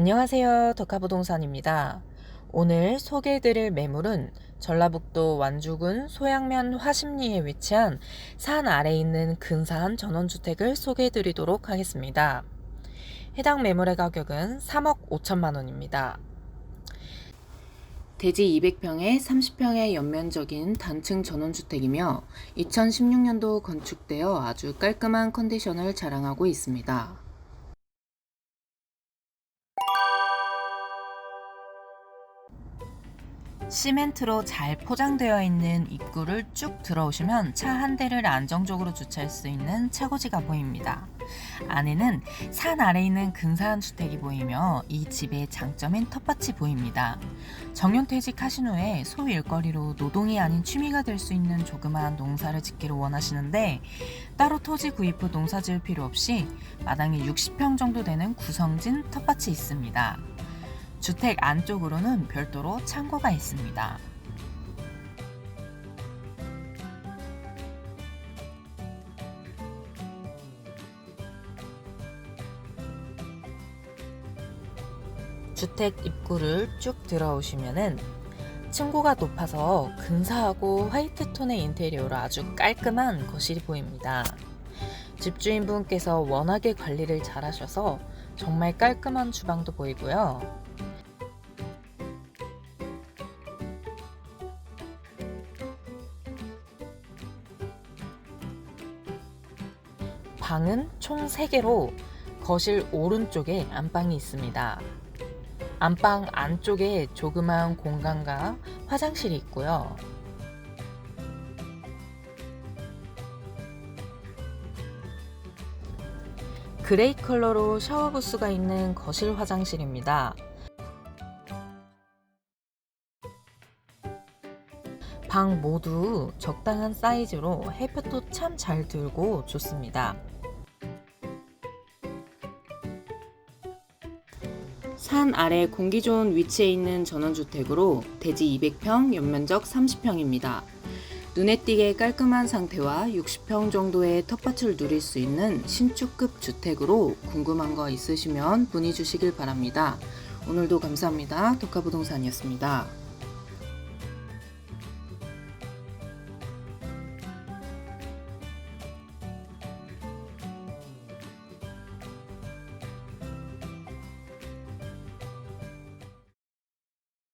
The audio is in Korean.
안녕하세요. 덕화부동산입니다. 오늘 소개해드릴 매물은 전라북도 완주군 소양면 화심리에 위치한 산 아래 있는 근사한 전원주택을 소개해드리도록 하겠습니다. 해당 매물의 가격은 3억 5천만 원입니다. 대지 200평에 30평의 연면적인 단층 전원주택이며 2016년도 건축되어 아주 깔끔한 컨디션을 자랑하고 있습니다. 시멘트로 잘 포장되어 있는 입구를 쭉 들어오시면 차 한 대를 안정적으로 주차할 수 있는 차고지가 보입니다. 안에는 산 아래 있는 근사한 주택이 보이며 이 집의 장점인 텃밭이 보입니다. 정년퇴직하신 후에 소일거리로 노동이 아닌 취미가 될 수 있는 조그마한 농사를 짓기를 원하시는데 따로 토지 구입 후 농사 지을 필요 없이 마당이 60평 정도 되는 구성진 텃밭이 있습니다. 주택 안쪽으로는 별도로 창고가 있습니다. 주택 입구를 쭉 들어오시면은 층고가 높아서 근사하고 화이트 톤의 인테리어로 아주 깔끔한 거실이 보입니다. 집주인분께서 워낙에 관리를 잘 하셔서 정말 깔끔한 주방도 보이고요. 방은 총 3개로 거실 오른쪽에 안방이 있습니다. 안방 안쪽에 조그마한 공간과 화장실이 있고요. 그레이 컬러로 샤워 부스가 있는 거실 화장실입니다. 방 모두 적당한 사이즈로 햇볕도 참 잘 들고 좋습니다. 산 아래 공기 좋은 위치에 있는 전원주택으로 대지 200평, 연면적 30평입니다. 눈에 띄게 깔끔한 상태와 60평 정도의 텃밭을 누릴 수 있는 신축급 주택으로 궁금한 거 있으시면 문의 주시길 바랍니다. 오늘도 감사합니다. 독화부동산이었습니다.